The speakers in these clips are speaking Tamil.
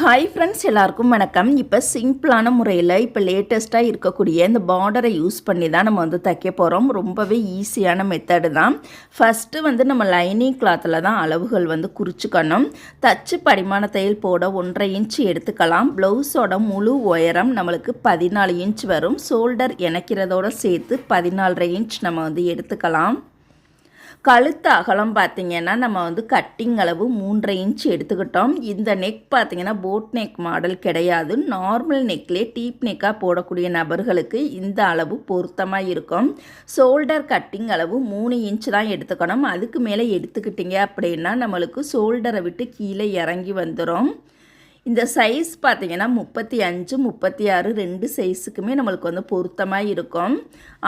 ஹாய் ஃப்ரெண்ட்ஸ் எல்லாருக்கும் வணக்கம். இப்போ சிம்பிளான முறையில் இப்போ லேட்டஸ்ட்டாக இருக்கக்கூடிய இந்த பார்டரை யூஸ் பண்ணி தான் நம்ம வந்து தைக்க போகிறோம் ரொம்பவே ஈஸியான மெத்தடு தான். ஃபஸ்ட்டு வந்து நம்ம லைனிங் கிளாத்தில் தான் அளவுகள் வந்து குறிச்சிக்கணும். தச்சு படிமான தையல் போட ஒன்றரை இன்ச் எடுத்துக்கலாம். ப்ளவுஸோட முழு உயரம் நம்மளுக்கு பதினாலு இன்ச் வரும். ஷோல்டர் இணைக்கிறதோட சேர்த்து பதினாலரை இன்ச் நம்ம வந்து எடுத்துக்கலாம். கழுத்து அகலம் பார்த்திங்கன்னா நம்ம வந்து கட்டிங் அளவு மூன்றரை இன்ச் எடுத்துக்கிட்டோம். இந்த நெக் பார்த்திங்கன்னா போட் நெக் மாடல் கிடையாது. நார்மல் நெக்லேயே டீப் நெக்காக போடக்கூடிய நபர்களுக்கு இந்த அளவு பொருத்தமாக இருக்கும். ஷோல்டர் கட்டிங் அளவு மூணு இன்ச் தான் எடுத்துக்கணும். அதுக்கு மேலே எடுத்துக்கிட்டிங்க அப்படின்னா நம்மளுக்கு ஷோல்டரை விட்டு கீழே இறங்கி வந்துடும் இந்த சைஸ் பார்த்திங்கன்னா முப்பத்தி அஞ்சு முப்பத்தி ஆறு ரெண்டு சைஸுக்குமே நம்மளுக்கு வந்து பொருத்தமாக இருக்கும்.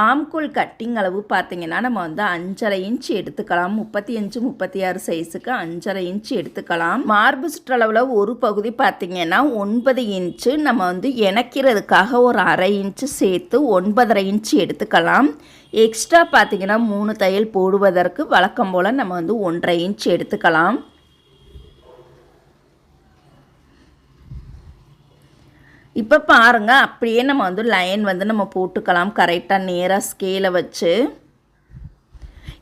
ஆம்கோல் கட்டிங் அளவு பார்த்திங்கன்னா நம்ம வந்து அஞ்சரை இன்ச் எடுத்துக்கலாம். முப்பத்தி அஞ்சு முப்பத்தி ஆறு சைஸுக்கு அஞ்சரை இன்ச் எடுத்துக்கலாம். மார்பு சுற்றளவில் ஒரு பகுதி பார்த்திங்கன்னா ஒன்பது இன்ச்சு நம்ம வந்து இணைக்கிறதுக்காக ஒரு அரை இன்ச்சு சேர்த்து ஒன்பதரை இன்ச்சு எடுத்துக்கலாம். எக்ஸ்ட்ரா பார்த்திங்கன்னா மூணு தையல் போடுவதற்கு வழக்கம் போல் நம்ம வந்து ஒன்றரை இன்ச் எடுத்துக்கலாம். இப்போ பாருங்கள் அப்படியே நம்ம வந்து லைன் வந்து நம்ம போட்டுக்கலாம். கரெக்டாக நேராக ஸ்கேலை வச்சு.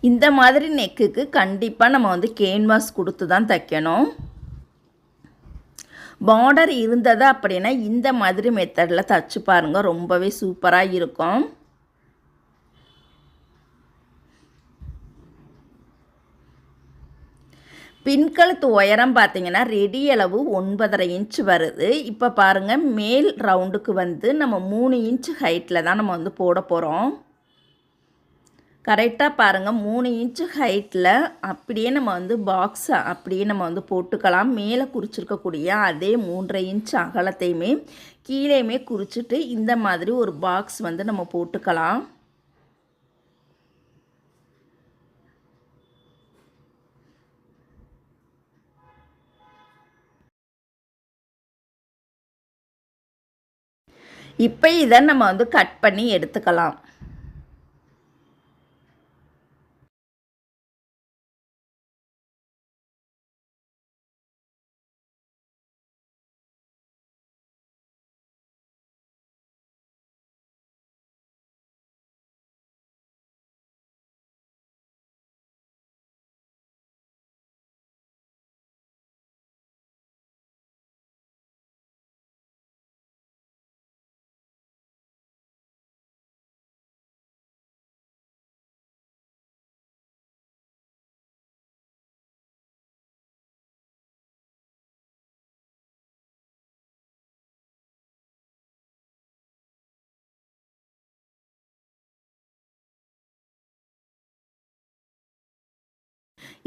இந்த மாதிரி நெக்குக்கு கண்டிப்பாக நம்ம வந்து கேன்வாஸ் கொடுத்து தான் தைக்கணும். பார்டர் இருந்தது அப்படின்னா இந்த மாதிரி மெத்தடில் தைச்சு பாருங்கள் ரொம்பவே சூப்பராக இருக்கும். பின்கழுத்து உயரம் பார்த்தீங்கன்னா ரெடி அளவு ஒன்பதரை இன்ச் வருது. இப்போ பாருங்கள் மேல் ரவுண்டுக்கு வந்து நம்ம மூணு இன்ச் ஹைட்டில் தான் நம்ம வந்து போட போகிறோம் கரெக்டாக பாருங்கள் மூணு இன்ச்சு ஹைட்டில் அப்படியே நம்ம வந்து பாக்ஸை அப்படியே நம்ம வந்து போட்டுக்கலாம். மேலே குறிச்சிருக்கக்கூடிய அதே மூன்றரை இன்ச் அகலத்தையுமே கீழேயுமே குறிச்சிட்டு இந்த மாதிரி ஒரு பாக்ஸ் வந்து நம்ம போட்டுக்கலாம். இப்போ இதை நம்ம வந்து கட் பண்ணி எடுத்துக்கலாம்.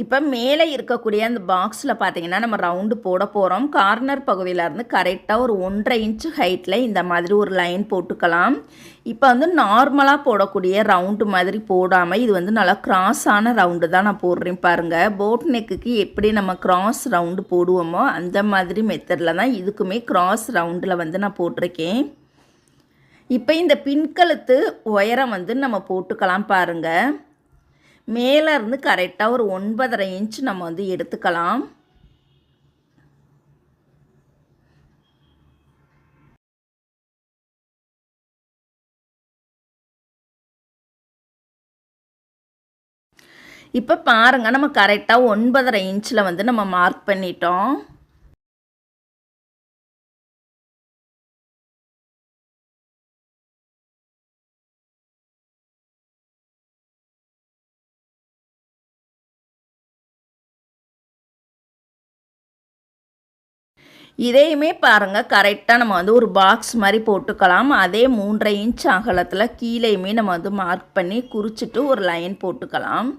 இப்போ மேலே இருக்கக்கூடிய அந்த பாக்ஸில் பார்த்தீங்கன்னா நம்ம ரவுண்டு போட போகிறோம் கார்னர் பகுதியிலேருந்து கரெக்டாக ஒரு ஒன்றரை இன்ச்சு ஹைட்டில் இந்த மாதிரி ஒரு லைன் போட்டுக்கலாம். இப்போ வந்து நார்மலாக போடக்கூடிய ரவுண்டு மாதிரி போடாமல் இது வந்து நல்லா கிராஸான ரவுண்டு தான் நான் போடுறேன் பாருங்கள் போட் நெக்குக்கு எப்படி நம்ம கிராஸ் ரவுண்டு போடுவோமோ அந்த மாதிரி மெத்தடில் தான் இதுக்குமே கிராஸ் ரவுண்டில் வந்து நான் போட்டிருக்கேன். இப்போ இந்த பின்கழுத்து உயரம் வந்து நம்ம போட்டுக்கலாம் பாருங்கள் மேலே இருந்து கரெக்டாக ஒரு ஒன்பதரை இன்ச் நம்ம வந்து எடுத்துக்கலாம். இப்போ பாருங்கள் நம்ம கரெக்டாக ஒன்பதரை இன்ச்சில் வந்து நம்ம மார்க் பண்ணிட்டோம். இதையுமே பாருங்கள் கரெக்டாக நம்ம வந்து ஒரு பாக்ஸ் மாதிரி போட்டுக்கலாம். அதே மூன்றரை இன்ச் அகலத்தில் கீழேயுமே நம்ம வந்து மார்க் பண்ணி குறிச்சிட்டு ஒரு லைன் போட்டுக்கலாம்.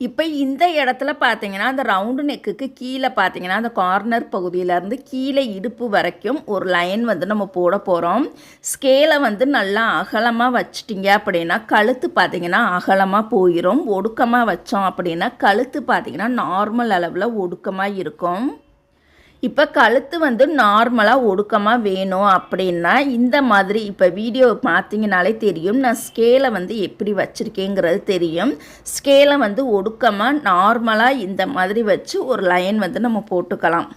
இப்போ இந்த இடத்துல பார்த்தீங்கன்னா அந்த ரவுண்டு நெக்குக்கு கீழே பார்த்தீங்கன்னா அந்த கார்னர் பகுதியிலேருந்து கீழே இடுப்பு வரைக்கும் ஒரு லைன் வந்து நம்ம போட போகிறோம் ஸ்கேலை வந்து நல்லா அகலமாக வச்சிட்டிங்க அப்படின்னா கழுத்து பார்த்தீங்கன்னா அகலமாக போயிடும் ஒடுக்கமாக வச்சோம் அப்படின்னா கழுத்து பார்த்தீங்கன்னா நார்மல் அளவில் ஒடுக்கமாக இருக்கும். இப்போ கழுத்து வந்து நார்மலாக ஒடுக்கமாக வேணும் அப்படின்னா இந்த மாதிரி இப்போ வீடியோ பார்த்தீங்கனாலே தெரியும். நான் ஸ்கேலை வந்து எப்படி வச்சுருக்கேங்கிறது தெரியும். ஸ்கேலை வந்து ஒடுக்கமாக நார்மலாக இந்த மாதிரி வச்சு ஒரு லைன் வந்து நம்ம போட்டுக்கலாம்.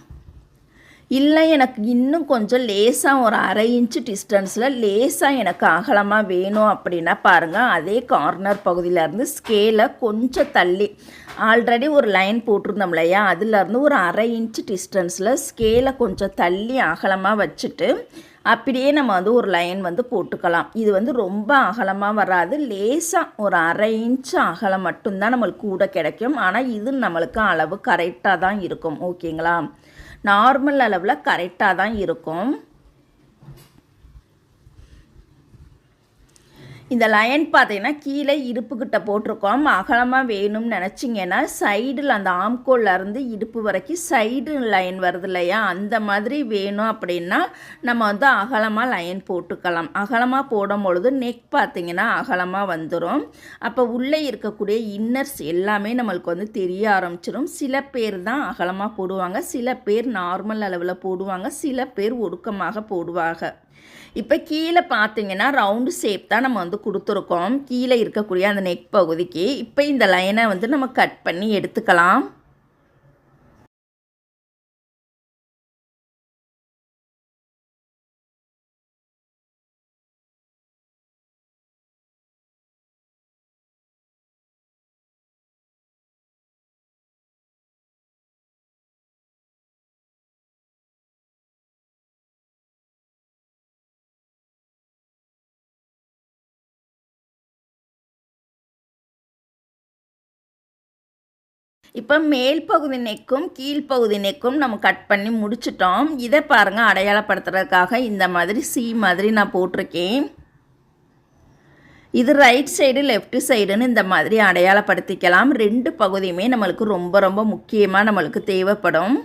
இல்லை எனக்கு இன்னும் கொஞ்சம் லேசாக ஒரு அரை இன்ச்சு டிஸ்டன்ஸில் லேசாக எனக்கு அகலமாக வேணும் அப்படின்னா பாருங்கள் அதே கார்னர் பகுதியிலேருந்து ஸ்கேலை கொஞ்சம் தள்ளி. ஆல்ரெடி ஒரு லைன் போட்டிருந்தோம் இல்லையா? அதுலேருந்து ஒரு அரை இன்ச்சு டிஸ்டன்ஸில் ஸ்கேலை கொஞ்சம் தள்ளி அகலமாக வச்சுட்டு அப்படியே நம்ம வந்து ஒரு லைன் வந்து போட்டுக்கலாம். இது வந்து ரொம்ப அகலமாக வராது லேசாக ஒரு அரை இன்ச்சு அகலம் மட்டும்தான் நம்மளுக்கு கூட கிடைக்கும். ஆனால் இது நம்மளுக்கு அளவு கரெக்டாக தான் இருக்கும். ஓகேங்களா? நார்மல் அளவில் கரெக்டாக தான் இருக்கும். இந்த லைன் பார்த்தீங்கன்னா கீழே இடுப்புக்கிட்ட போட்டிருக்கோம். அகலமாக வேணும்னு நினச்சிங்கன்னா சைடில் அந்த ஆம்கோல்லேருந்து இடுப்பு வரைக்கும் சைடு லைன் வருது இல்லையா? அந்த மாதிரி வேணும் அப்படின்னா நம்ம வந்து அகலமாக லைன் போட்டுக்கலாம். அகலமாக போடும் பொழுது நெக் பார்த்திங்கன்னா அகலமாக வந்துடும் அப்போ உள்ளே இருக்கக்கூடிய இன்னர்ஸ் எல்லாமே நம்மளுக்கு வந்து தெரிய ஆரம்பிச்சிடும் சில பேர் தான் அகலமாக போடுவாங்க. சில பேர் நார்மல் அளவில் போடுவாங்க. சில பேர் ஒடுக்கமாக போடுவாங்க. இப்போ கீழே பார்த்தீங்கன்னா ரவுண்டு ஷேப் தான் நம்ம வந்து கொடுத்துருக்கோம். கீழே இருக்கக்கூடிய அந்த நெக் பகுதிக்கு. இப்போ இந்த லைனை வந்து நம்ம கட் பண்ணி எடுத்துக்கலாம். இப்போ மேல் பகுதி நெக்கும் கீழ்ப்பகுதி நெக்கும் நம்ம கட் பண்ணி முடிச்சிட்டோம். இதை பாருங்கள் அடையாளப்படுத்துறதுக்காக இந்த மாதிரி சி மாதிரி நான் போட்டிருக்கேன். இது ரைட் சைடு லெஃப்ட் சைடுன்னு இந்த மாதிரி அடையாளப்படுத்திக்கலாம். ரெண்டு பகுதியுமே நம்மளுக்கு ரொம்ப ரொம்ப முக்கியமாக நம்மளுக்கு தேவைப்படும்.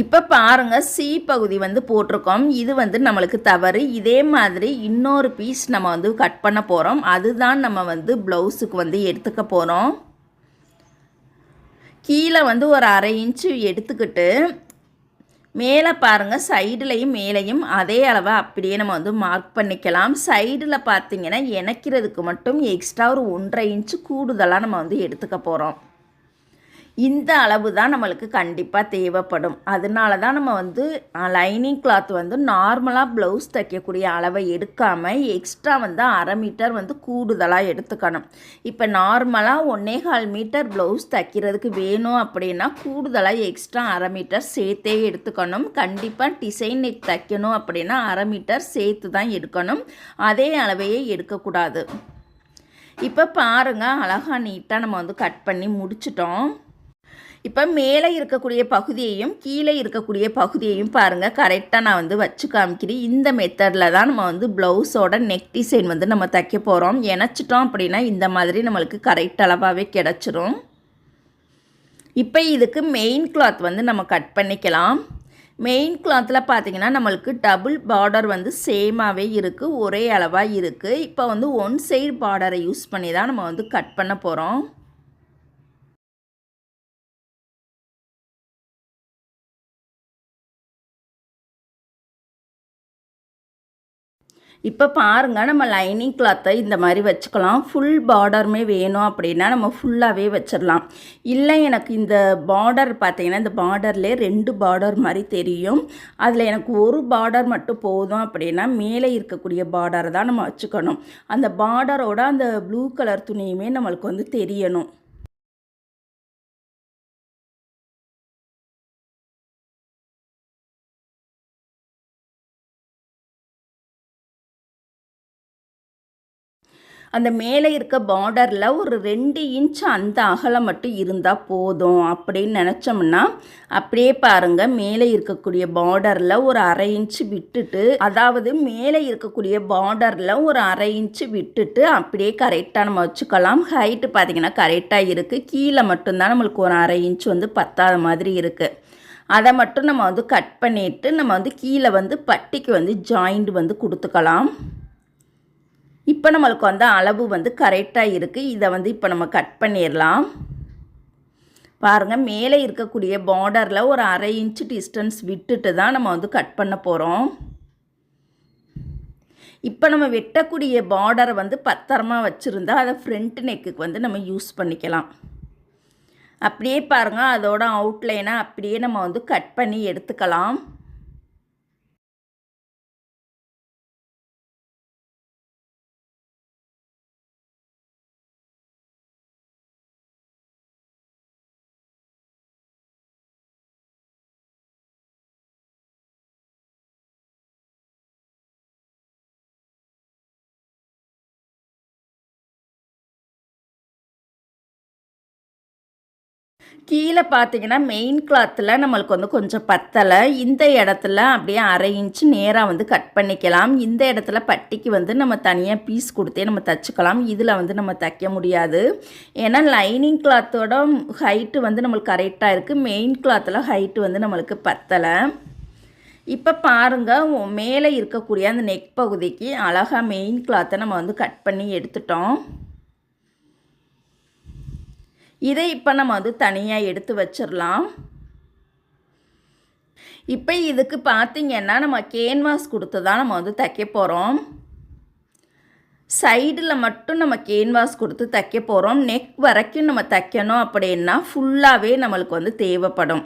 இப்போ பாருங்கள் சி பகுதி வந்து போட்டிருக்கோம். இது வந்து நம்மளுக்கு தவறு. இதே மாதிரி இன்னொரு பீஸ் நம்ம வந்து கட் பண்ண போகிறோம் அதுதான் நம்ம வந்து ப்ளவுஸுக்கு வந்து எடுத்துக்க போகிறோம் கீழே வந்து ஒரு அரை இன்ச்சு எடுத்துக்கிட்டு மேலே பாருங்கள் சைடுலையும் மேலேயும் அதே அளவை அப்படியே நம்ம வந்து மார்க் பண்ணிக்கலாம். சைடில் பார்த்தீங்கன்னா இணைக்கிறதுக்கு மட்டும் எக்ஸ்ட்ரா ஒரு ஒன்றரை இன்ச்சு கூடுதலாக நம்ம வந்து எடுத்துக்க போகிறோம் இந்த அளவு தான் நம்மளுக்கு கண்டிப்பாக தேவைப்படும். அதனால தான் நம்ம வந்து லைனிங் கிளாத் வந்து நார்மலாக ப்ளவுஸ் தைக்கக்கூடிய அளவை எடுக்காமல் எக்ஸ்ட்ரா வந்து அரை மீட்டர் வந்து கூடுதலாக எடுத்துக்கணும். இப்போ நார்மலாக ஒன்றே கால் மீட்டர் ப்ளவுஸ் தைக்கிறதுக்கு வேணும் அப்படின்னா கூடுதலாக எக்ஸ்ட்ரா அரை மீட்டர் சேர்த்தே எடுத்துக்கணும். கண்டிப்பாக டிசைன் நெக் தைக்கணும் அப்படின்னா அரை மீட்டர் சேர்த்து தான் எடுக்கணும். அதே அளவையே எடுக்கக்கூடாது. இப்போ பாருங்கள் அழகாக நீட்டாக நம்ம வந்து கட் பண்ணி முடிச்சிட்டோம். இப்போ மேலே இருக்கக்கூடிய பகுதியையும் கீழே இருக்கக்கூடிய பகுதியையும் பாருங்கள் கரெக்டாக நான் வந்து வச்சு காமிக்கிறேன். இந்த மெத்தடில் தான் நம்ம வந்து ப்ளவுஸோட நெக் டிசைன் வந்து நம்ம தைக்க போகிறோம் இணைச்சிட்டோம் அப்படின்னா இந்த மாதிரி நம்மளுக்கு கரெக்ட் அளவாகவே கிடச்சிரும். இப்போ இதுக்கு மெயின் கிளாத் வந்து நம்ம கட் பண்ணிக்கலாம். மெயின் கிளாத்தில் பார்த்தீங்கன்னா நம்மளுக்கு டபுள் பார்டர் வந்து சேமாகவே இருக்குது ஒரே அளவாக இருக்குது இப்போ வந்து ஒன் சைடு பார்டரை யூஸ் பண்ணி தான் நம்ம வந்து கட் பண்ண போகிறோம் இப்போ பாருங்கள் நம்ம லைனிங் கிளாத்தை இந்த மாதிரி வச்சுக்கலாம். ஃபுல் பார்டருமே வேணும் அப்படின்னா நம்ம ஃபுல்லாகவே வச்சிடலாம். இல்லை எனக்கு இந்த பார்டர் பார்த்தீங்கன்னா இந்த பார்டர்லேயே ரெண்டு பார்டர் மாதிரி தெரியும். அதில் எனக்கு ஒரு பார்டர் மட்டும் போதும் அப்படின்னா மேலே இருக்கக்கூடிய பார்டரை தான் நம்ம வச்சுக்கணும். அந்த பார்டரோட அந்த ப்ளூ கலர் துணியுமே நம்மளுக்கு வந்து தெரியணும். அந்த மேலே இருக்க பார்டரில் ஒரு ரெண்டு இன்ச் அந்த அகலம் மட்டும் இருந்தால் போதும் அப்படின்னு நினச்சோம்னா அப்படியே பாருங்கள் மேலே இருக்கக்கூடிய பார்டரில் ஒரு அரை இன்ச்சு விட்டுட்டு அதாவது மேலே இருக்கக்கூடிய பார்டரில் ஒரு அரை இன்ச்சு விட்டுட்டு அப்படியே கரெக்டாக நம்ம வச்சுக்கலாம். ஹைட்டு பார்த்திங்கன்னா கரெக்டாக இருக்குது கீழே மட்டும்தான் நம்மளுக்கு ஒரு அரை இன்ச் வந்து பத்தாத மாதிரி இருக்குது அதை மட்டும் நம்ம வந்து கட் பண்ணிவிட்டு நம்ம வந்து கீழே வந்து பட்டிக்கு வந்து ஜாயிண்ட் வந்து கொடுத்துக்கலாம். இப்போ நம்மளுக்கு வந்து அளவு வந்து கரெக்டாக இருக்குது இதை வந்து இப்போ நம்ம கட் பண்ணிடலாம். பாருங்கள் மேலே இருக்கக்கூடிய பார்டரில் ஒரு அரை இன்ச்சு டிஸ்டன்ஸ் விட்டுட்டு தான் நம்ம வந்து கட் பண்ண போகிறோம் இப்போ நம்ம வெட்டக்கூடிய பார்டரை வந்து பத்திரமாக வச்சுருந்தா அதை ஃப்ரண்ட் நெக்குக்கு வந்து நம்ம யூஸ் பண்ணிக்கலாம். அப்படியே பாருங்கள் அதோட அவுட்லைனை அப்படியே நம்ம வந்து கட் பண்ணி எடுத்துக்கலாம். கீழே பார்த்தீங்கன்னா மெயின் கிளாத்தில் நம்மளுக்கு வந்து கொஞ்சம் பத்தலை. இந்த இடத்துல அப்படியே அரை இன்ச்சு நேராக வந்து கட் பண்ணிக்கலாம். இந்த இடத்துல பட்டிக்கு வந்து நம்ம தனியாக பீஸ் கொடுத்தே நம்ம தச்சுக்கலாம். இதில் வந்து நம்ம தைக்க முடியாது. ஏன்னா லைனிங் கிளாத்தோட ஹைட்டு வந்து நம்மளுக்கு கரெக்டாக இருக்குது மெயின் கிளாத்தில் ஹைட்டு வந்து நம்மளுக்கு பத்தலை. இப்போ பாருங்கள் மேலே இருக்கக்கூடிய அந்த நெக் பகுதிக்கு அழகாக மெயின் கிளாத்தை நம்ம வந்து கட் பண்ணி எடுத்துட்டோம். இதை இப்போ நம்ம வந்து தனியாக எடுத்து வச்சிடலாம். இப்போ இதுக்கு பார்த்திங்கன்னா நம்ம கேன்வாஸ் கொடுத்து தான் நம்ம வந்து தைக்க போகிறோம் சைடில் மட்டும் நம்ம கேன்வாஸ் கொடுத்து தைக்க போகிறோம் நெக் வரைக்கும் நம்ம தைக்கணும் அப்படின்னா ஃபுல்லாகவே நம்மளுக்கு வந்து தேவைப்படும்.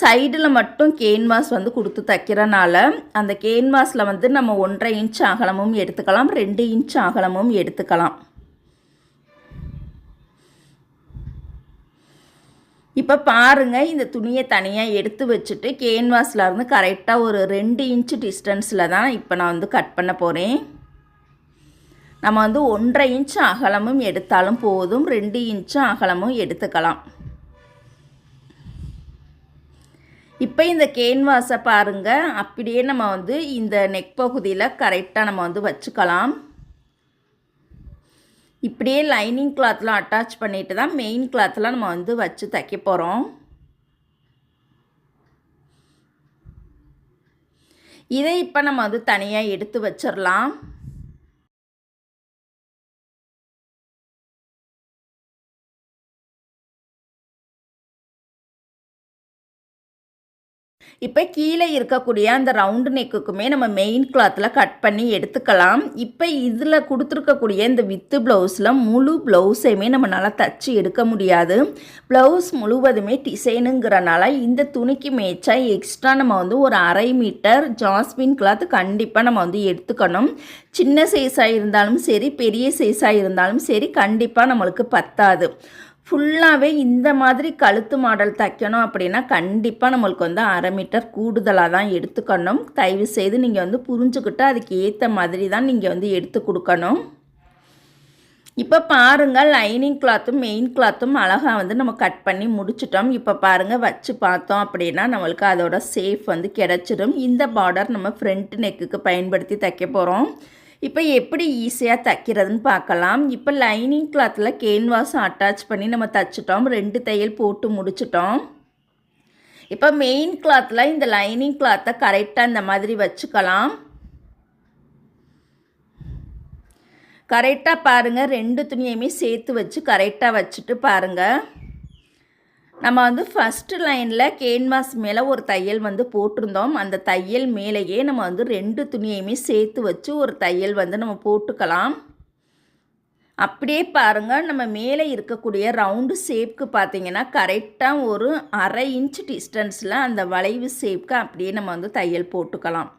சைடில் மட்டும் கேன்வாஸ் வந்து கொடுத்து தைக்கிறனால அந்த கேன்வாஸில் வந்து நம்ம ஒன்றரை இன்ச் அகலமும் எடுத்துக்கலாம் ரெண்டு இன்ச் அகலமும் எடுத்துக்கலாம். இப்போ பாருங்கள் இந்த துணியை தனியாக எடுத்து வச்சுட்டு கேன்வாஸில் இருந்து கரெக்டாக ஒரு ரெண்டு இன்ச்சு டிஸ்டன்ஸில் தான் இப்போ நான் வந்து கட் பண்ண போகிறேன் நம்ம வந்து ஒன்றரை இன்ச்சு அகலமும் எடுத்தாலும் போதும் ரெண்டு இன்ச்சு அகலமும் எடுத்துக்கலாம். இப்போ இந்த கேன்வாஸை பாருங்கள் அப்படியே நம்ம வந்து இந்த நெக் பகுதியில் கரெக்டாக நம்ம வந்து வச்சுக்கலாம். இப்படியே லைனிங் கிளாத்லாம் அட்டாச் பண்ணிட்டு தான் மெயின் கிளாத்லாம் நம்ம வந்து வச்சு தைக்க போகிறோம் இதை இப்போ நம்ம வந்து தனியாக எடுத்து வச்சிடலாம் இப்போ கீழே இருக்கக்கூடிய அந்த ரவுண்டு நெக்குக்குமே நம்ம மெயின் கிளாத்தில் கட் பண்ணி எடுத்துக்கலாம். இப்போ இதில் கொடுத்துருக்கக்கூடிய இந்த வித்து ப்ளவுஸில் முழு ப்ளவுஸையுமே நம்ம நல்லா தச்சு எடுக்க முடியாது. ப்ளவுஸ் முழுவதுமே டிசைனுங்கிறனால இந்த துணிக்கு மேய்ச்சா எக்ஸ்ட்ரா நம்ம வந்து ஒரு அரை மீட்டர் ஜாஸ்மின் கிளாத் கண்டிப்பாக நம்ம வந்து எடுத்துக்கணும். சின்ன சைஸாக இருந்தாலும் சரி பெரிய சைஸாக இருந்தாலும் சரி கண்டிப்பாக நம்மளுக்கு பத்தாது. ஃபுல்லாகவே இந்த மாதிரி கழுத்து மாடல் தைக்கணும் அப்படின்னா கண்டிப்பாக நம்மளுக்கு வந்து அரை மீட்டர் கூடுதலாக தான் எடுத்துக்கணும். தயவு செய்து நீங்கள் வந்து புரிஞ்சுக்கிட்டு அதுக்கு ஏற்ற மாதிரி தான் நீங்கள் வந்து எடுத்து கொடுக்கணும். இப்போ பாருங்கள் லைனிங் கிளாத்தும் மெயின் கிளாத்தும் அழகாக வந்து நம்ம கட் பண்ணி முடிச்சிட்டோம். இப்போ பாருங்கள் வச்சு பார்த்தோம் அப்படின்னா நம்மளுக்கு அதோட சேஃப் வந்து கிடச்சிடும் இந்த பார்டர் நம்ம ஃப்ரண்ட் நெக்குக்கு பயன்படுத்தி தைக்க போகிறோம் இப்போ எப்படி ஈஸியாக தைக்கிறதுன்னு பார்க்கலாம். இப்போ லைனிங் கிளாத்தில் கேன்வாஸும் அட்டாச் பண்ணி நம்ம தைச்சிட்டோம். ரெண்டு தையல் போட்டு முடிச்சிட்டோம். இப்போ மெயின் கிளாத்தில் இந்த லைனிங் கிளாத்தை கரெக்டாக இந்த மாதிரி வச்சுக்கலாம். கரெக்டாக பாருங்கள் ரெண்டு துணியுமே சேர்த்து வச்சு கரெக்டாக வச்சுட்டு பாருங்கள் நம்ம வந்து ஃபஸ்ட்டு லைனில் கேன்வாஸ் மேலே ஒரு தையல் வந்து போட்டிருந்தோம். அந்த தையல் மேலேயே நம்ம வந்து ரெண்டு துணியையுமே சேர்த்து வச்சு ஒரு தையல் வந்து நம்ம போட்டுக்கலாம். அப்படியே பாருங்கள் நம்ம மேலே இருக்கக்கூடிய ரவுண்டு ஷேப்க்கு பார்த்தீங்கன்னா கரெக்டாக ஒரு அரை இன்ச் டிஸ்டன்ஸில் அந்த வளைவு ஷேப்க்கு அப்படியே நம்ம வந்து தையல் போட்டுக்கலாம்.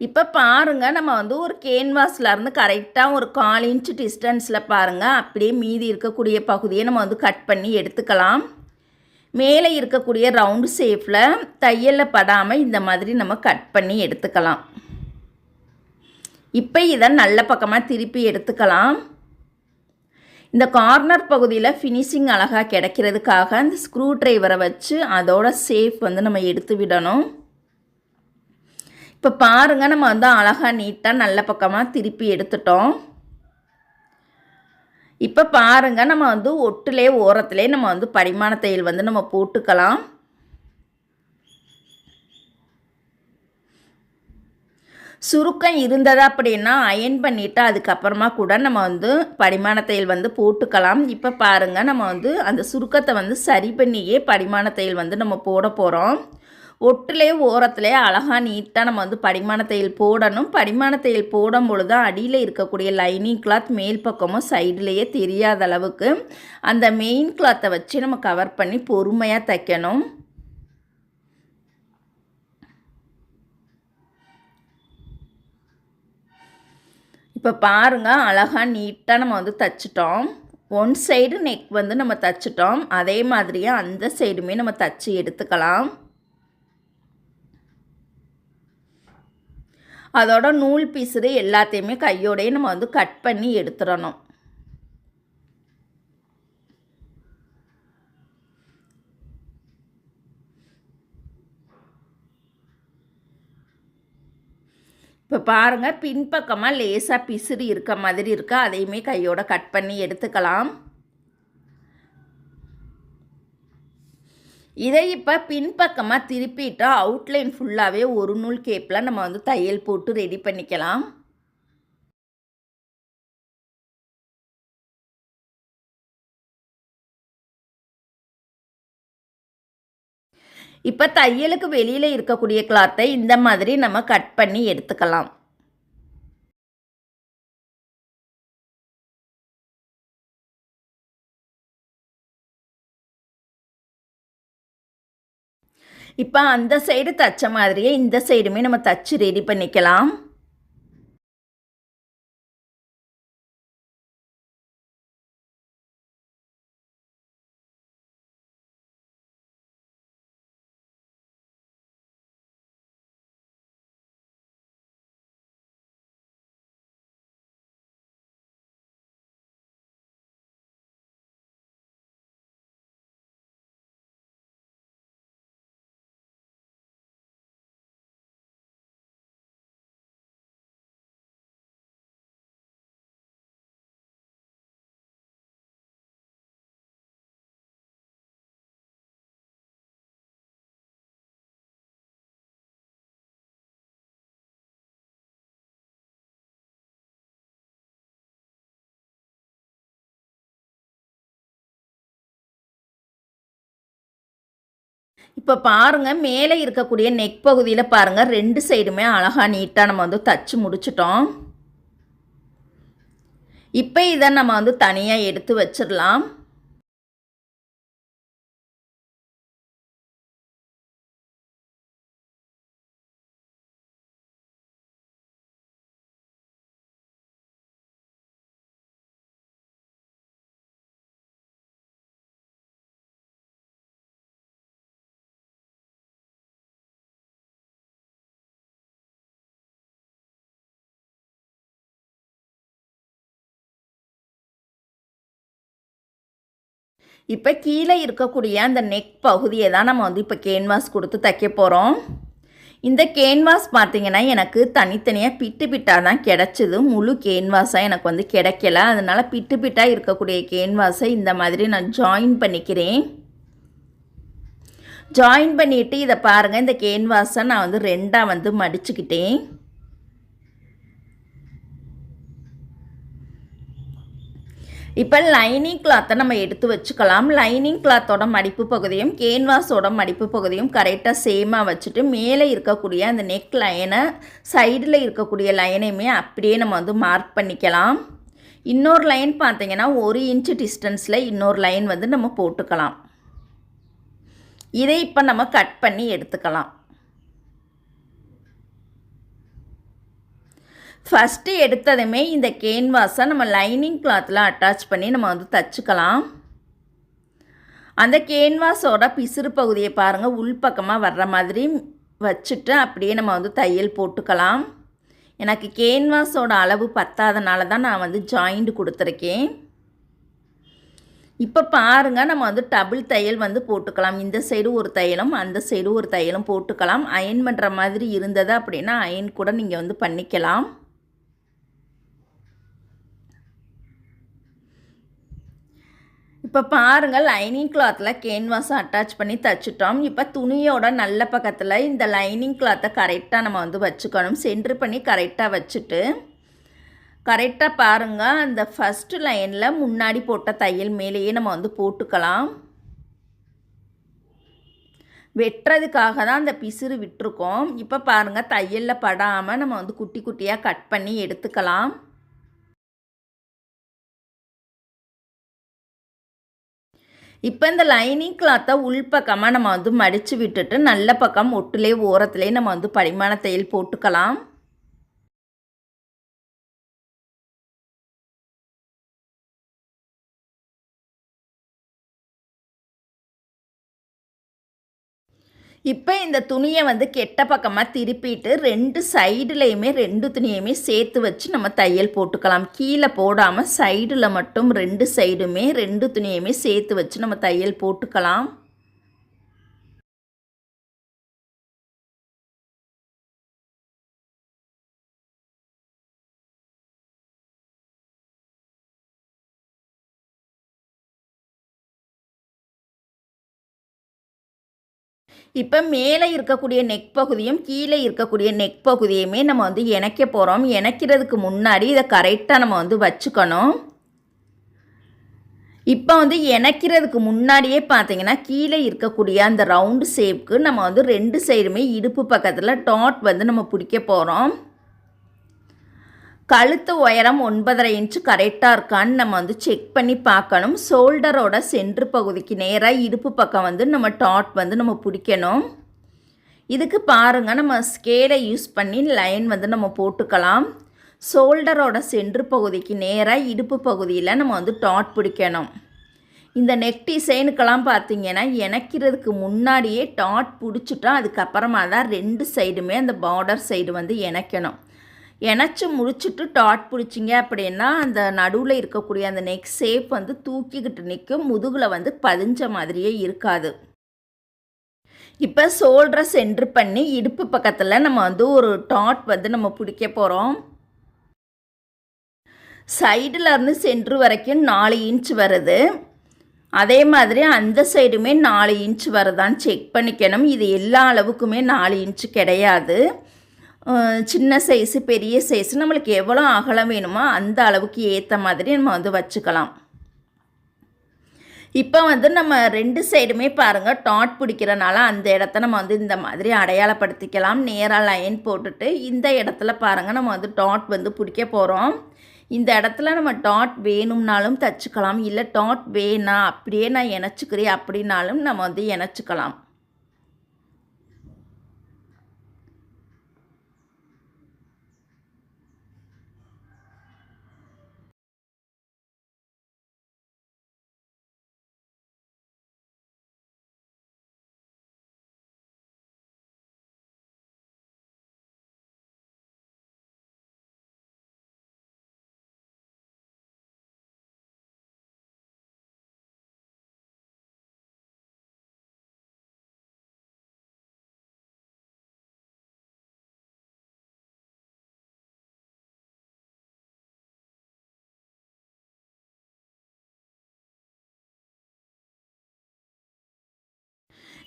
இப்போ பாருங்கள் நம்ம வந்து ஒரு கேன்வாஸ்லேருந்து கரெக்டாக ஒரு கால் இன்ச் டிஸ்டன்ஸில் பாருங்கள் அப்படியே மீதி இருக்கக்கூடிய பகுதியை நம்ம வந்து கட் பண்ணி எடுத்துக்கலாம். மேலே இருக்கக்கூடிய ரவுண்டு ஷேப்பில் தையலில் படாமல் இந்த மாதிரி நம்ம கட் பண்ணி எடுத்துக்கலாம். இப்போ இதை நல்ல பக்கமாக திருப்பி எடுத்துக்கலாம். இந்த கார்னர் பகுதியில் ஃபினிஷிங் அழகாக கிடைக்கிறதுக்காக இந்த ஸ்க்ரூ ட்ரைவரை வச்சு அதோட சேஃப் வந்து நம்ம எடுத்து விடணும். இப்போ பாருங்கள் நம்ம வந்து அழகாக நீட்டாக நல்ல பக்கமாக திருப்பி எடுத்துட்டோம். இப்போ பாருங்கள் நம்ம வந்து ஒட்டுலே ஓரத்துலே நம்ம வந்து படிமான தையல் வந்து நம்ம போட்டுக்கலாம். சுருக்கம் இருந்தது அப்படின்னா அயன் பண்ணிவிட்டு அதுக்கப்புறமா கூட நம்ம வந்து படிமான தையல் வந்து போட்டுக்கலாம். இப்போ பாருங்கள் நம்ம வந்து அந்த சுருக்கத்தை வந்து சரி பண்ணியே படிமான தையல் வந்து நம்ம போட போகிறோம் ஒட்டுலேயே ஓரத்துலேயே அழகாக நீட்டாக நம்ம வந்து படிமான தையல் போடணும். படிமான தையல் போடும் பொழுது அடியில் இருக்கக்கூடிய லைனிங் கிளாத் மேல் பக்கமும் சைட்லேயே தெரியாத அளவுக்கு அந்த மெயின் கிளாத்தை வச்சு நம்ம கவர் பண்ணி பொறுமையாக தைக்கணும். இப்போ பாருங்கள் அழகாக நீட்டாக நம்ம வந்து தைச்சிட்டோம். ஒன் சைடு நெக் வந்து நம்ம தைச்சிட்டோம். அதே மாதிரியே அந்த சைடுமே நம்ம தச்சு எடுத்துக்கலாம். அதோட நூல் பீஸு எல்லாத்தையுமே கையோடையே நம்ம வந்து கட் பண்ணி எடுத்துடணும். இப்போ பாருங்கள் பின்பக்கமாக லேசாக பிசிறி இருக்க மாதிரி இருக்கா? அதையுமே கையோட கட் பண்ணி எடுத்துக்கலாம். இதை இப்போ பின்பக்கமாக திருப்பிட்டா அவுட்லைன் ஃபுல்லாகவே ஒரு நூல் கேப்பில் நம்ம வந்து தையல் போட்டு ரெடி பண்ணிக்கலாம். இப்போ தையலுக்கு வெளியில் இருக்கக்கூடிய கிளாத்தை இந்த மாதிரி நம்ம கட் பண்ணி எடுத்துக்கலாம். இப்போ அந்த சைடு தைச்ச மாதிரியே இந்த சைடுமே நம்ம தச்சு ரெடி பண்ணிக்கலாம். இப்போ பாருங்கள் மேலே இருக்கக்கூடிய நெக் பகுதியில் பாருங்கள் ரெண்டு சைடுமே அழகாக நீட்டாக நம்ம வந்து தச்சு முடிச்சிட்டோம். இப்போ இதை நம்ம வந்து தனியாக எடுத்து வச்சிடலாம். இப்போ கீழே இருக்கக்கூடிய அந்த நெக் பகுதியை தான் நம்ம வந்து இப்போ கேன்வாஸ் கொடுத்து தைக்க போகிறோம் இந்த கேன்வாஸ் பார்த்திங்கன்னா எனக்கு தனித்தனியாக பிட்டு பிட்டாக தான் கிடச்சிது. முழு கேன்வாஸாக எனக்கு வந்து கிடைக்கல. அதனால் பிட்டு பிட்டாக இருக்கக்கூடிய கேன்வாஸை இந்த மாதிரி நான் ஜாயின் பண்ணிக்கிறேன். ஜாயின் பண்ணிவிட்டு இதை பாருங்கள் இந்த கேன்வாஸை நான் வந்து ரெண்டாக வந்து மடிச்சுக்கிட்டேன். இப்போ லைனிங் கிளாத்தை நம்ம எடுத்து வச்சுக்கலாம். லைனிங் கிளாத்தோட மடிப்பு பகுதியும் கேன்வாஸோட மடிப்பு பகுதியும் கரெக்டாக சேமாக வச்சுட்டு மேலே இருக்கக்கூடிய அந்த நெக் லைனை சைடில் இருக்கக்கூடிய லைனையுமே அப்படியே நம்ம வந்து மார்க் பண்ணிக்கலாம். இன்னொரு லைன் பார்த்தீங்கன்னா ஒரு இன்ச்சு டிஸ்டன்ஸில் இன்னொரு லைன் வந்து நம்ம போட்டுக்கலாம். இதை இப்போ நம்ம கட் பண்ணி எடுத்துக்கலாம். ஃபஸ்ட்டு எடுத்ததுமே இந்த கேன்வாஸை நம்ம லைனிங் கிளாத்தில் அட்டாச் பண்ணி நம்ம வந்து தச்சுக்கலாம். அந்த கேன்வாஸோட பிசுறு பகுதியை பாருங்கள் உள்பக்கமாக வர்ற மாதிரி வச்சுட்டு அப்படியே நம்ம வந்து தையல் போட்டுக்கலாம். எனக்கு கேன்வாஸோட அளவு பத்தாதனால தான் நான் வந்து ஜாயிண்ட் கொடுத்துருக்கேன். இப்போ பாருங்கள் நம்ம வந்து டபுள் தையல் வந்து போட்டுக்கலாம். இந்த சைடு ஒரு தையலும் அந்த சைடு ஒரு தையலும் போட்டுக்கலாம். அயன் பண்ணுற மாதிரி இருந்தது அப்படின்னா அயன் கூட நீங்கள் வந்து பண்ணிக்கலாம். இப்போ பாருங்கள் லைனிங் கிளாத்தில் கேன்வாஸை அட்டாச் பண்ணி தச்சுட்டோம். இப்போ துணியோட நல்ல பக்கத்தில் இந்த லைனிங் கிளாத்தை கரெக்டாக நம்ம வந்து வச்சுக்கணும். சென்ட்ரு பண்ணி கரெக்டாக வச்சுட்டு கரெக்டாக பாருங்கள் அந்த ஃபஸ்ட்டு லைனில் முன்னாடி போட்ட தையல் மேலேயே நம்ம வந்து போட்டுக்கலாம். வெட்டுறதுக்காக தான் அந்த பிசுறு விட்டுருக்கோம். இப்போ பாருங்கள் தையலில் படாமல் நம்ம வந்து குட்டி குட்டியாக கட் பண்ணி எடுத்துக்கலாம். இப்போ இந்த லைனிங் கிளாத்தை உள்பக்கமாக நம்ம வந்து மடித்து விட்டுட்டு நல்ல பக்கம் ஒட்டுலே ஓரத்துலேயே நம்ம வந்து படிமான தையல் போட்டுக்கலாம். இப்போ இந்த துணியை வந்து கெட்ட பக்கமாக திருப்பிட்டு ரெண்டு சைடுலேயுமே ரெண்டு துணியுமே சேர்த்து வச்சு நம்ம தையல் போட்டுக்கலாம். கீழே போடாமல் சைடில் மட்டும் ரெண்டு சைடுமே ரெண்டு துணியுமே சேர்த்து வச்சு நம்ம தையல் போட்டுக்கலாம். இப்போ மேலே இருக்கக்கூடிய நெக் பகுதியும் கீழே இருக்கக்கூடிய நெக் பகுதியுமே நம்ம வந்து இணைக்க போகிறோம் இணைக்கிறதுக்கு முன்னாடி இதை கரெக்டாக நம்ம வந்து வச்சுக்கணும். இப்போ வந்து இணைக்கிறதுக்கு முன்னாடியே பார்த்தீங்கன்னா கீழே இருக்கக்கூடிய அந்த ரவுண்டு ஷேப்க்கு நம்ம வந்து ரெண்டு சைடுமே இடுப்பு பக்கத்தில் டாட் வந்து நம்ம பிடிக்க போகிறோம் கழுத்து உயரம் ஒன்பதரை இன்ச்சு கரெக்டாக இருக்கான்னு நம்ம வந்து செக் பண்ணி பார்க்கணும். ஷோல்டரோட சென்ட்ரு பகுதிக்கு நேராக இடுப்பு பக்கம் வந்து நம்ம டாட் வந்து நம்ம பிடிக்கணும். இதுக்கு பாருங்கள் நம்ம ஸ்கேலை யூஸ் பண்ணி லைன் வந்து நம்ம போட்டுக்கலாம். ஷோல்டரோட சென்ட்ரு பகுதிக்கு நேராக இடுப்பு பகுதியில் நம்ம வந்து டாட் பிடிக்கணும். இந்த நெக் டிசைனுக்கெல்லாம் பார்த்தீங்கன்னா இணைக்கிறதுக்கு முன்னாடியே டாட் பிடிச்சிட்டோம் அதுக்கப்புறமா தான் ரெண்டு சைடுமே அந்த பார்டர் சைடு வந்து இணைக்கணும். இணைச்சி முடிச்சுட்டு டாட் பிடிச்சிங்க அப்படின்னா அந்த நடுவில் இருக்கக்கூடிய அந்த நெக் ஷேப் வந்து தூக்கிக்கிட்டு நிற்கும் முதுகில் வந்து பதிஞ்ச மாதிரியே இருக்காது. இப்போ ஷோல்டரை சென்ட்ரு பண்ணி இடுப்பு பக்கத்தில் நம்ம வந்து ஒரு டாட் வந்து நம்ம பிடிக்க போகிறோம் சைடில் இருந்து சென்ட்ரு வரைக்கும் நாலு இன்ச் வருது. அதே மாதிரி அந்த சைடுமே நாலு இன்ச் வருதான்னு செக் பண்ணிக்கணும். இது எல்லா அளவுக்குமே நாலு இன்ச்சு கிடையாது. சின்ன சைஸு பெரிய சைஸு நம்மளுக்கு எவ்வளோ அகலம் வேணுமோ அந்த அளவுக்கு ஏற்ற மாதிரி நம்ம வந்து வச்சுக்கலாம். இப்போ வந்து நம்ம ரெண்டு சைடுமே பாருங்கள் டாட் பிடிக்கிறனால அந்த இடத்த நம்ம வந்து இந்த மாதிரி அடையாளப்படுத்திக்கலாம். நேராக லைன் போட்டுட்டு இந்த இடத்துல பாருங்கள் நம்ம வந்து டாட் வந்து பிடிக்க போகிறோம் இந்த இடத்துல நம்ம டாட் வேணும்னாலும் தச்சுக்கலாம். இல்லை டாட் வேணா அப்படியே நான் இணைச்சிக்கிறேன் அப்படின்னாலும் நம்ம வந்து இணைச்சிக்கலாம்.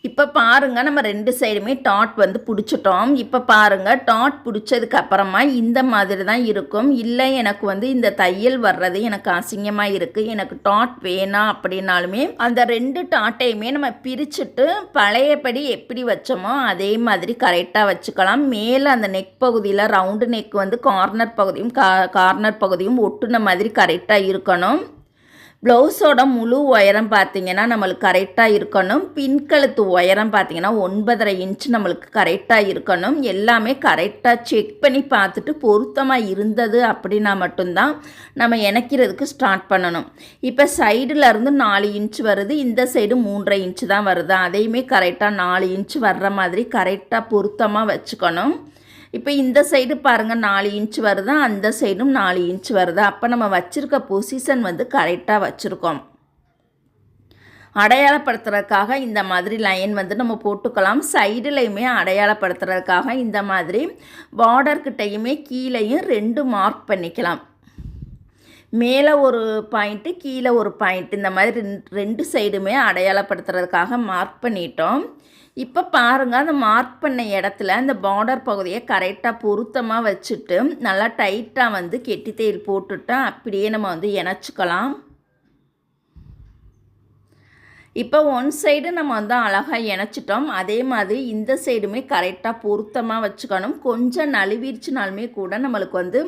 இப்போ பாருங்கள் நம்ம ரெண்டு சைடுமே டாட் வந்து பிடிச்சிட்டோம். இப்போ பாருங்கள் டாட் பிடிச்சதுக்கு அப்புறமா இந்த மாதிரி தான் இருக்கும். இல்லை எனக்கு வந்து இந்த தையல் வர்றது எனக்கு அசிங்கமாக இருக்குது எனக்கு டாட் வேணாம் அப்படின்னாலுமே அந்த ரெண்டு டாட்டையுமே நம்ம பிரிச்சுட்டு பழையபடி எப்படி வச்சோமோ அதே மாதிரி கரெக்டாக வச்சுக்கலாம். மேலே அந்த நெக் பகுதியில் ரவுண்டு நெக் வந்து கார்னர் பகுதியும் கா கார்னர் பகுதியும் ஒட்டுன மாதிரி கரெக்டாக இருக்கணும். ப்ளவுஸோட முழு உயரம் பார்த்திங்கன்னா நம்மளுக்கு கரெக்டாக இருக்கணும். பின்கழுத்து உயரம் பார்த்திங்கன்னா ஒன்பதரை இன்ச் நம்மளுக்கு கரெக்டாக இருக்கணும். எல்லாமே கரெக்டாக செக் பண்ணி பார்த்துட்டு பொருத்தமாக இருந்தது அப்படின்னா மட்டும்தான் நம்ம இணைக்கிறதுக்கு ஸ்டார்ட் பண்ணணும். இப்போ சைடில் இருந்து நாலு இன்ச் வருது. இந்த சைடு மூன்றரை இன்ச்சு தான் வருது. அதையுமே கரெக்டாக நாலு இன்ச் வர்ற மாதிரி கரெக்டாக பொருத்தமாக வச்சுக்கணும். இப்போ இந்த சைடு பாருங்கள் நாலு இன்ச் வருதா அந்த சைடும் நாலு இன்ச் வருதா. அப்போ நம்ம வச்சுருக்க பொசிஷன் வந்து கரெக்டாக வச்சுருக்கோம். அடையாளப்படுத்துறதுக்காக இந்த மாதிரி லைன் வந்து நம்ம போட்டுக்கலாம். சைடுலையுமே அடையாளப்படுத்துறதுக்காக இந்த மாதிரி பார்டர்கிட்டையுமே கீழேயும் ரெண்டு மார்க் பண்ணிக்கலாம். மேலே ஒரு பாயிண்ட்டு கீழே ஒரு பாயிண்ட் இந்த மாதிரி ரெண்டு சைடுமே அடையாளப்படுத்துறதுக்காக மார்க் பண்ணிட்டோம். இப்போ பாருங்கள் அந்த மார்க் பண்ண இடத்துல அந்த பார்டர் பகுதியை கரெக்டாக பொருத்தமாக வச்சுட்டு நல்லா டைட்டாக வந்து கெட்டி தையல் போட்டுட்டு அப்படியே நம்ம வந்து இணைச்சிக்கலாம். இப்போ ஒன் சைடு நம்ம வந்து அழகாக இணைச்சிட்டோம். அதே மாதிரி இந்த சைடுமே கரெக்டாக பொருத்தமாக வச்சுக்கணும். கொஞ்சம் நழுவிருச்சுனாலுமே கூட நம்மளுக்கு வந்து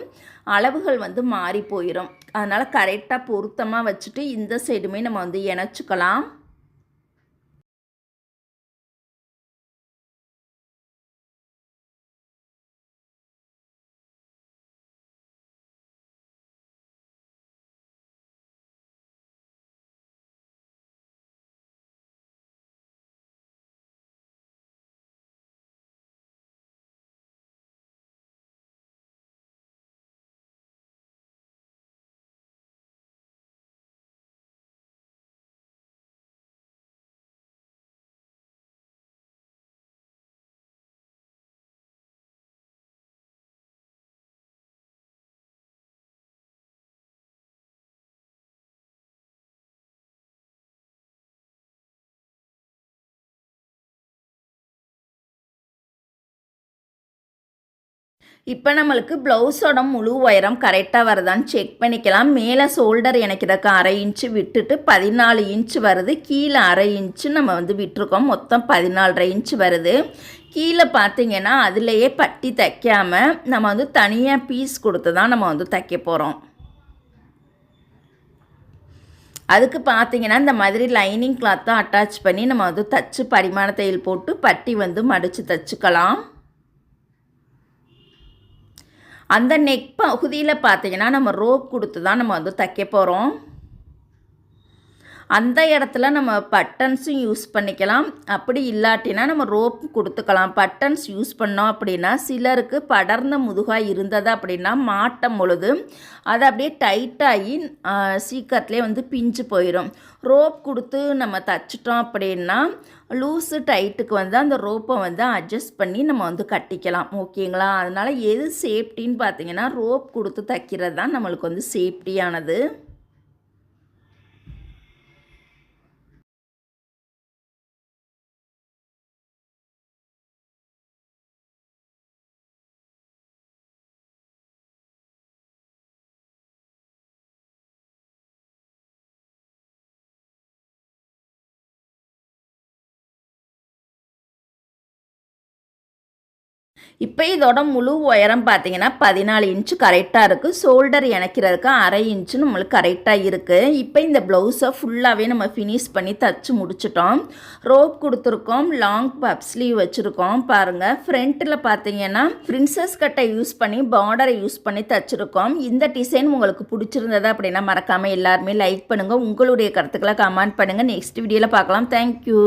அளவுகள் வந்து மாறி போயிடும் அதனால் கரெக்டாக பொருத்தமாக வச்சுட்டு இந்த சைடுமே நம்ம வந்து இணைச்சிக்கலாம். இப்போ நம்மளுக்கு ப்ளவுஸோட முழு உயரம் கரெக்டாக வருதான்னு செக் பண்ணிக்கலாம். மேலே ஷோல்டர் இணைக்கிறதுக்கு அரை இன்ச்சு விட்டுட்டு பதினாலு இன்ச்சு வருது. கீழே அரை இன்ச்சு நம்ம வந்து விட்டுருக்கோம். மொத்தம் பதினாலரை இன்ச்சு வருது. கீழே பார்த்தீங்கன்னா அதுலேயே பட்டி தைக்காமல் நம்ம வந்து தனியாக பீஸ் கொடுத்து தான் நம்ம வந்து தைக்க போகிறோம் அதுக்கு பார்த்தீங்கன்னா இந்த மாதிரி லைனிங் கிளாத்தை அட்டாச் பண்ணி நம்ம வந்து தச்சு பரிமாண தையல் போட்டு பட்டி வந்து மடித்து தச்சுக்கலாம். அந்த நெக் பகுதியில் பார்த்தீங்கன்னா நம்ம ரோப் கொடுத்து தான் நம்ம வந்து தைக்க போகிறோம் அந்த இடத்துல நம்ம பட்டன்ஸும் யூஸ் பண்ணிக்கலாம். அப்படி இல்லாட்டினா நம்ம ரோப் கொடுத்துக்கலாம். பட்டன்ஸ் யூஸ் பண்ணோம் அப்படின்னா சிலருக்கு படர்ந்த முதுகாக இருந்தது அப்படின்னா மாட்டும் பொழுது அது அப்படியே டைட்டாகி சீக்கிரத்துலேயே வந்து பிஞ்சு போயிடும் ரோப் கொடுத்து நம்ம தச்சிட்டோம் அப்படின்னா லூஸு டைட்டுக்கு வந்து அந்த ரோப்பை வந்து அட்ஜஸ்ட் பண்ணி நம்ம வந்து கட்டிக்கலாம். ஓகேங்களா அதனால் எது சேஃப்டின்னு பார்த்தீங்கன்னா ரோப் கொடுத்து தைக்கிறது தான் நம்மளுக்கு வந்து சேஃப்டியானது இப்போ இதோட முழு உயரம் பார்த்தீங்கன்னா பதினாலு இன்ச்சு கரெக்டாக இருக்குது ஷோல்டர் இணைக்கிறதுக்கு அரை இன்ச்சு நம்மளுக்கு கரெக்டாக இருக்குது இப்போ இந்த ப்ளவுஸை ஃபுல்லாகவே நம்ம ஃபினிஷ் பண்ணி தச்சு முடிச்சிட்டோம். ரோப் கொடுத்துருக்கோம் லாங் பப் ஸ்லீவ் வச்சுருக்கோம். பாருங்கள் ஃப்ரண்ட்டில் பார்த்தீங்கன்னா பிரின்சஸ் கட்டை யூஸ் பண்ணி பார்டரை யூஸ் பண்ணி தச்சுருக்கோம். இந்த டிசைன் உங்களுக்கு பிடிச்சிருந்ததா அப்படின்னா மறக்காமல் எல்லாருமே லைக் பண்ணுங்கள் உங்களுடைய கருத்துக்களை கமெண்ட் பண்ணுங்கள் நெக்ஸ்ட் வீடியோவில் பார்க்கலாம். தேங்க்யூ